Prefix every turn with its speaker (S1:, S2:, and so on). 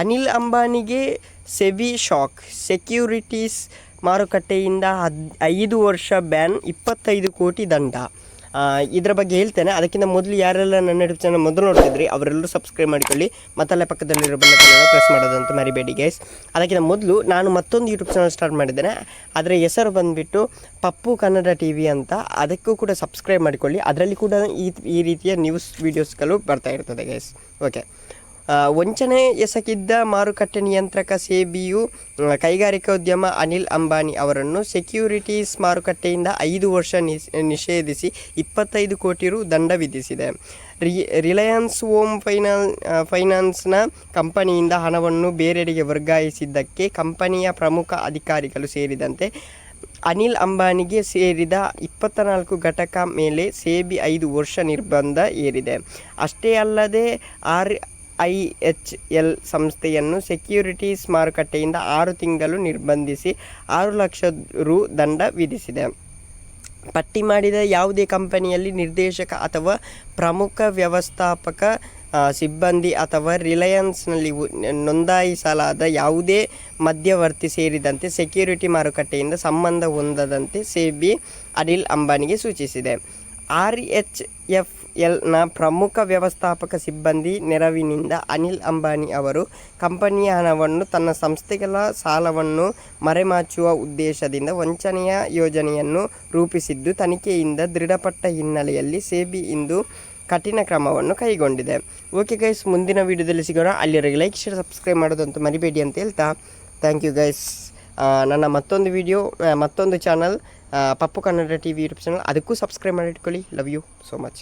S1: ಅನಿಲ್ ಅಂಬಾನಿಗೆ ಸೆವಿ shock. Securities ಮಾರುಕಟ್ಟೆಯಿಂದ ಹದ್, ಐದು ವರ್ಷ ಬ್ಯಾನ್, ಇಪ್ಪತ್ತೈದು ಕೋಟಿ ದಂಡ. ಇದರ ಬಗ್ಗೆ ಹೇಳ್ತೇನೆ. ಅದಕ್ಕಿಂತ ಮೊದಲು ಯಾರೆಲ್ಲ ನನ್ನ ಯೂಟ್ಯೂಬ್ ಚಾನಲ್ ಮೊದಲು ನೋಡ್ತಿದ್ರಿ, ಅವರೆಲ್ಲರೂ ಸಬ್ಸ್ಕ್ರೈಬ್ ಮಾಡಿಕೊಳ್ಳಿ. ಮತ್ತಲ್ಲೇ ಪಕ್ಕದಲ್ಲಿರೋ ಬೆಲ್ಲನ್ನು ಪ್ರೆಸ್ ಮಾಡೋದಂತ ಮರಿಬೇಡಿ ಗೈಸ್ ಅದಕ್ಕಿಂತ ಮೊದಲು ನಾನು ಮತ್ತೊಂದು ಯೂಟ್ಯೂಬ್ ಚಾನಲ್ ಸ್ಟಾರ್ಟ್ ಮಾಡಿದ್ದೇನೆ. ಅದರ ಹೆಸರು ಬಂದುಬಿಟ್ಟು ಪಪ್ಪು ಕನ್ನಡ ಟಿ ವಿ ಅಂತ. ಅದಕ್ಕೂ ಕೂಡ ಸಬ್ಸ್ಕ್ರೈಬ್ ಮಾಡಿಕೊಳ್ಳಿ. ಅದರಲ್ಲಿ ಕೂಡ ಈ ಈ ರೀತಿಯ ನ್ಯೂಸ್ ವೀಡಿಯೋಸ್ಗಳು ಬರ್ತಾ ಇರ್ತದೆ ಗೈಸ್ ಓಕೆ ವಂಚನೆ ಎಸಗಿದ್ದ ಮಾರುಕಟ್ಟೆ ನಿಯಂತ್ರಕ ಸೇಬಿಯು ಕೈಗಾರಿಕಾ ಕೈಗಾರಿಕೋದ್ಯಮ ಅನಿಲ್ ಅಂಬಾನಿ ಅವರನ್ನು ಸೆಕ್ಯೂರಿಟೀಸ್ ಮಾರುಕಟ್ಟೆಯಿಂದ ಐದು ವರ್ಷ ನಿಷೇಧಿಸಿ ಇಪ್ಪತ್ತೈದು ಕೋಟಿ ರು ದಂಡ ವಿಧಿಸಿದೆ. ರಿ, ರಿಲಯನ್ಸ್ ಹೋಮ್ ಫೈನಾನ್ ಫೈನಾನ್ಸ್ನ ಕಂಪನಿಯಿಂದ ಹಣವನ್ನು ಬೇರೆಡೆಗೆ ವರ್ಗಾಯಿಸಿದ್ದಕ್ಕೆ ಕಂಪನಿಯ ಪ್ರಮುಖ ಅಧಿಕಾರಿಗಳು ಸೇರಿದಂತೆ ಅನಿಲ್ ಅಂಬಾನಿಗೆ ಸೇರಿದ ಇಪ್ಪತ್ತ ನಾಲ್ಕು ಘಟಕ ಮೇಲೆ ಸೇಬಿ ಐದು ವರ್ಷ ನಿರ್ಬಂಧ ಏರಿದೆ. ಅಷ್ಟೇ ಅಲ್ಲದೆ ಆರ್ ಐ ಎಚ್ ಎಲ್ ಸಂಸ್ಥೆಯನ್ನು ಸೆಕ್ಯೂರಿಟೀಸ್ ಮಾರುಕಟ್ಟೆಯಿಂದ ಆರು ತಿಂಗಳು ನಿರ್ಬಂಧಿಸಿ ಆರು ಲಕ್ಷ ರು ದಂಡ ವಿಧಿಸಿದೆ. ಪಟ್ಟಿ ಮಾಡಿದ ಯಾವುದೇ ಕಂಪನಿಯಲ್ಲಿ ನಿರ್ದೇಶಕ ಅಥವಾ ಪ್ರಮುಖ ವ್ಯವಸ್ಥಾಪಕ ಸಿಬ್ಬಂದಿ ಅಥವಾ ರಿಲಯನ್ಸ್ನಲ್ಲಿ ನೋಂದಾಯಿಸಲಾದ ಯಾವುದೇ ಮಧ್ಯವರ್ತಿ ಸೇರಿದಂತೆ ಸೆಕ್ಯೂರಿಟಿ ಮಾರುಕಟ್ಟೆಯಿಂದ ಸಂಬಂಧ ಹೊಂದದಂತೆ ಸೆಬಿ ಅನಿಲ್ ಅಂಬಾನಿಗೆ ಸೂಚಿಸಿದೆ. ಆರ್ ಎಚ್ ಎಫ್ ಎಲ್ನ ಪ್ರಮುಖ ವ್ಯವಸ್ಥಾಪಕ ಸಿಬ್ಬಂದಿ ನೆರವಿನಿಂದ ಅನಿಲ್ ಅಂಬಾನಿ ಅವರು ಕಂಪನಿಯ ಹಣವನ್ನು ತನ್ನ ಸಂಸ್ಥೆಗಳ ಸಾಲವನ್ನು ಮರೆಮಾಚುವ ಉದ್ದೇಶದಿಂದ ವಂಚನೆಯ ಯೋಜನೆಯನ್ನು ರೂಪಿಸಿದ್ದು, ತನಿಖೆಯಿಂದ ದೃಢಪಟ್ಟ ಹಿನ್ನೆಲೆಯಲ್ಲಿ ಸೇಬಿ ಇಂದು ಕಠಿಣ ಕ್ರಮವನ್ನು ಕೈಗೊಂಡಿದೆ. ಓಕೆ ಗೈಸ್ ಮುಂದಿನ ವೀಡಿಯೋದಲ್ಲಿ ಸಿಗೋಣ. ಅಲ್ಲಿವರೆಗೆ ಲೈಕ್ ಶೇರ್ ಸಬ್ಸ್ಕ್ರೈಬ್ ಮಾಡೋದಂತೂ ಮರಿಬೇಡಿ ಅಂತ ಹೇಳ್ತಾ ಥ್ಯಾಂಕ್ ಯು ಗೈಸ್ ನನ್ನ ಮತ್ತೊಂದು ವಿಡಿಯೋ ಮತ್ತೊಂದು channel Pappu Kannada T V YouTube channel ಅದಕ್ಕೂ subscribe ಮಾಡಿಟ್ಕೊಳ್ಳಿ. Love you so much